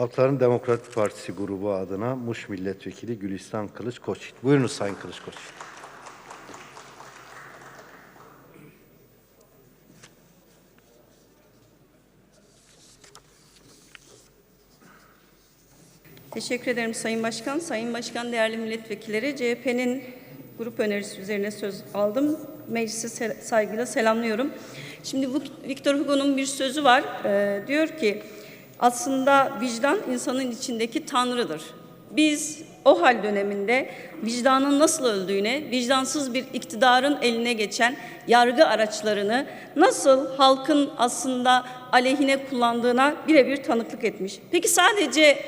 Halkların Demokratik Partisi grubu adına Muş Milletvekili Gülistan Kılıç Koçyiğit. Buyurunuz Sayın Kılıç Koçyiğit. Teşekkür ederim Sayın Başkan. Sayın Başkan, değerli milletvekilleri, CHP'nin grup önerisi üzerine söz aldım. Meclisi se- saygıyla selamlıyorum. Şimdi bu Victor Hugo'nun bir sözü var. Ee, diyor ki, aslında vicdan insanın içindeki tanrıdır. Biz o hal döneminde vicdanın nasıl öldüğüne, vicdansız bir iktidarın eline geçen yargı araçlarını nasıl halkın aslında aleyhine kullandığına birebir tanıklık etmiş. Peki sadece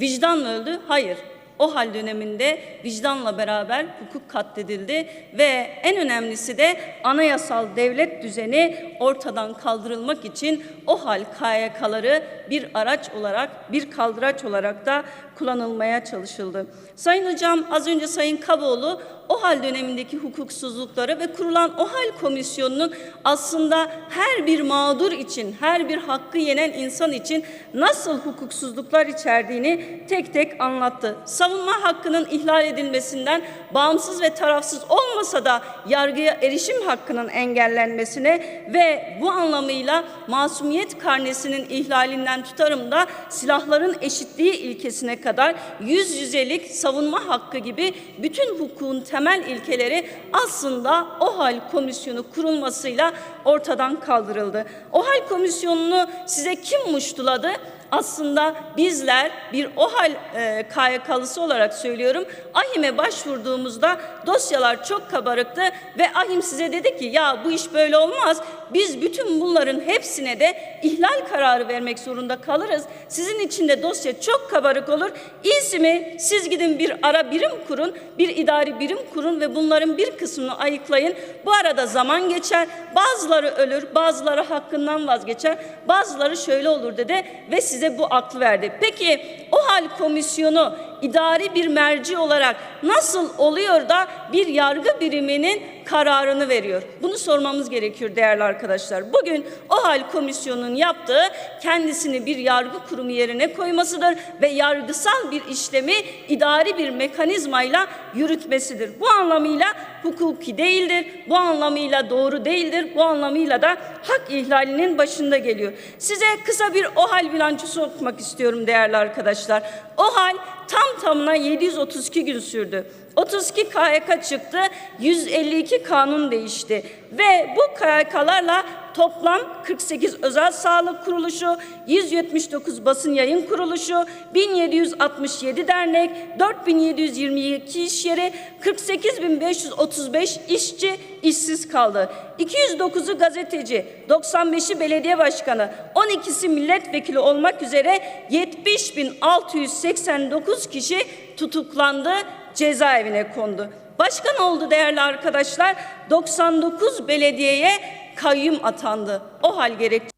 Vicdan mı öldü? Hayır. O hal döneminde vicdanla beraber hukuk katledildi ve en önemlisi de anayasal devlet düzeni ortadan kaldırılmak için o hal KYK'ları bir araç olarak, bir kaldıraç olarak da kullanılmaya çalışıldı. Sayın Hocam az önce Sayın Kaboğlu o hal dönemindeki hukuksuzlukları ve kurulan o hal komisyonunun aslında her bir mağdur için, her bir hakkı yenen insan için nasıl hukuksuzluklar içerdiğini tek tek anlattı. Savunma hakkının ihlal edilmesinden bağımsız ve tarafsız olmasa da yargıya erişim hakkının engellenmesine ve bu anlamıyla masumiyet karnesinin ihlalinden tutarım da silahların eşitliği ilkesine kadar yüz yüzelik savunma hakkı gibi bütün hukukun temel ilkeleri aslında o hal komisyonu kurulmasıyla ortadan kaldırıldı. O hal komisyonunu size kim muştuladı? Aslında bizler bir OHAL e, KYK'lısı olarak söylüyorum. AHİM'e başvurduğumuzda dosyalar çok kabarıktı ve AHİM size dedi ki ya bu iş böyle olmaz. Biz bütün bunların hepsine de ihlal kararı vermek zorunda kalırız. Sizin için de dosya çok kabarık olur. İyisi mi siz gidin bir ara birim kurun, bir idari birim kurun ve bunların bir kısmını ayıklayın. Bu arada zaman geçer. Bazıları ölür, bazıları hakkından vazgeçer. Bazıları şöyle olur dedi ve size bu aklı verdi. Peki o hal komisyonu idari bir merci olarak nasıl oluyor da bir yargı biriminin kararını veriyor? Bunu sormamız gerekiyor değerli arkadaşlar. Bugün o hal komisyonunun yaptığı kendisini bir yargı kurumu yerine koymasıdır ve yargısal bir işlemi idari bir mekanizmayla yürütmesidir. Bu anlamıyla hukuki değildir, bu anlamıyla doğru değildir, bu anlamıyla da hak ihlalinin başında geliyor. Size kısa bir OHAL bilançosu okumak istiyorum değerli arkadaşlar. OHAL tam tamına 732 gün sürdü. 32 KYK çıktı, 152 kanun değişti ve bu KYK'larla toplam 48 özel sağlık kuruluşu, 179 basın yayın kuruluşu, 1767 dernek, 4722 iş yeri, 48535 işçi işsiz kaldı. 209'u gazeteci, 95'i belediye başkanı, 12'si milletvekili olmak üzere 70.689 kişi tutuklandı, cezaevine kondu. Başka ne oldu değerli arkadaşlar? 99 belediyeye kayyum atandı. O hal gerekçe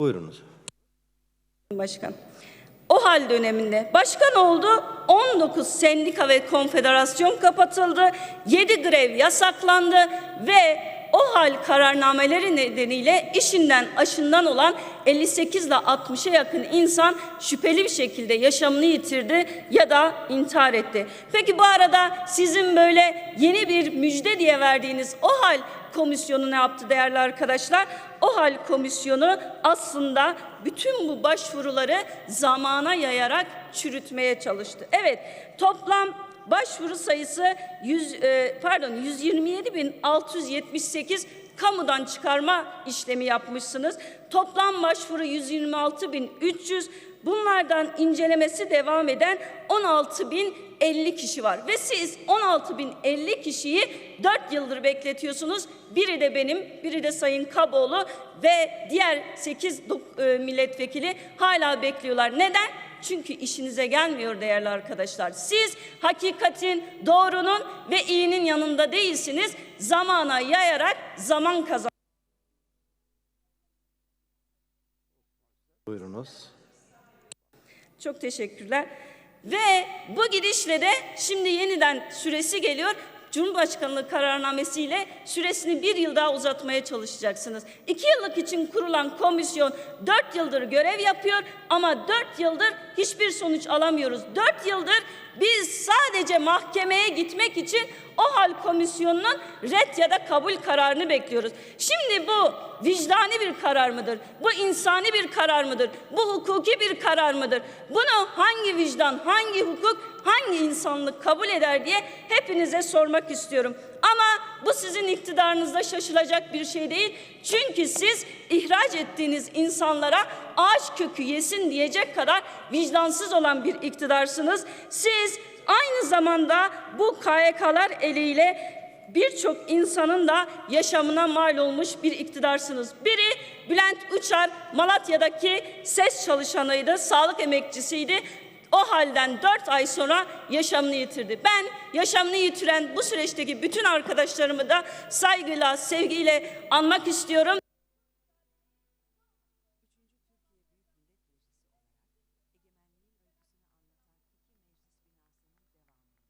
Buyurunuz. başkan. O hal döneminde başkan oldu. 19 sendika ve konfederasyon kapatıldı. 7 grev yasaklandı ve o hal kararnameleri nedeniyle işinden aşından olan 58 ile 60'a yakın insan şüpheli bir şekilde yaşamını yitirdi ya da intihar etti. Peki bu arada sizin böyle yeni bir müjde diye verdiğiniz o hal komisyonu ne yaptı değerli arkadaşlar? O hal komisyonu aslında bütün bu başvuruları zamana yayarak çürütmeye çalıştı. Evet, toplam başvuru sayısı 100 e, pardon 127.678 kamudan çıkarma işlemi yapmışsınız. Toplam başvuru 126.300. Bunlardan incelemesi devam eden 16.050 kişi var ve siz 16.050 kişiyi 4 yıldır bekletiyorsunuz. Biri de benim, biri de Sayın Kaboğlu ve diğer 8 dok- e, milletvekili hala bekliyorlar. Neden? Çünkü işinize gelmiyor değerli arkadaşlar. Siz hakikatin, doğrunun ve iyinin yanında değilsiniz. Zamana yayarak zaman kazan. Buyurunuz. Çok teşekkürler. Ve bu gidişle de şimdi yeniden süresi geliyor. Cumhurbaşkanlığı kararnamesiyle süresini bir yıl daha uzatmaya çalışacaksınız. İki yıllık için kurulan komisyon dört yıldır görev yapıyor ama dört yıldır hiçbir sonuç alamıyoruz. Dört yıldır biz sadece mahkemeye gitmek için o hal komisyonunun red ya da kabul kararını bekliyoruz. Şimdi bu vicdani bir karar mıdır? Bu insani bir karar mıdır? Bu hukuki bir karar mıdır? Bunu hangi vicdan, hangi hukuk, hangi insanlık kabul eder diye hepinize sormak istiyorum. Bu sizin iktidarınızda şaşılacak bir şey değil. Çünkü siz ihraç ettiğiniz insanlara ağaç kökü yesin diyecek kadar vicdansız olan bir iktidarsınız. Siz aynı zamanda bu KYK'lar eliyle birçok insanın da yaşamına mal olmuş bir iktidarsınız. Biri Bülent Uçar Malatya'daki ses çalışanıydı, sağlık emekçisiydi. O halden dört ay sonra yaşamını yitirdi. Ben yaşamını yitiren bu süreçteki bütün arkadaşlarımı da saygıyla, sevgiyle anmak istiyorum.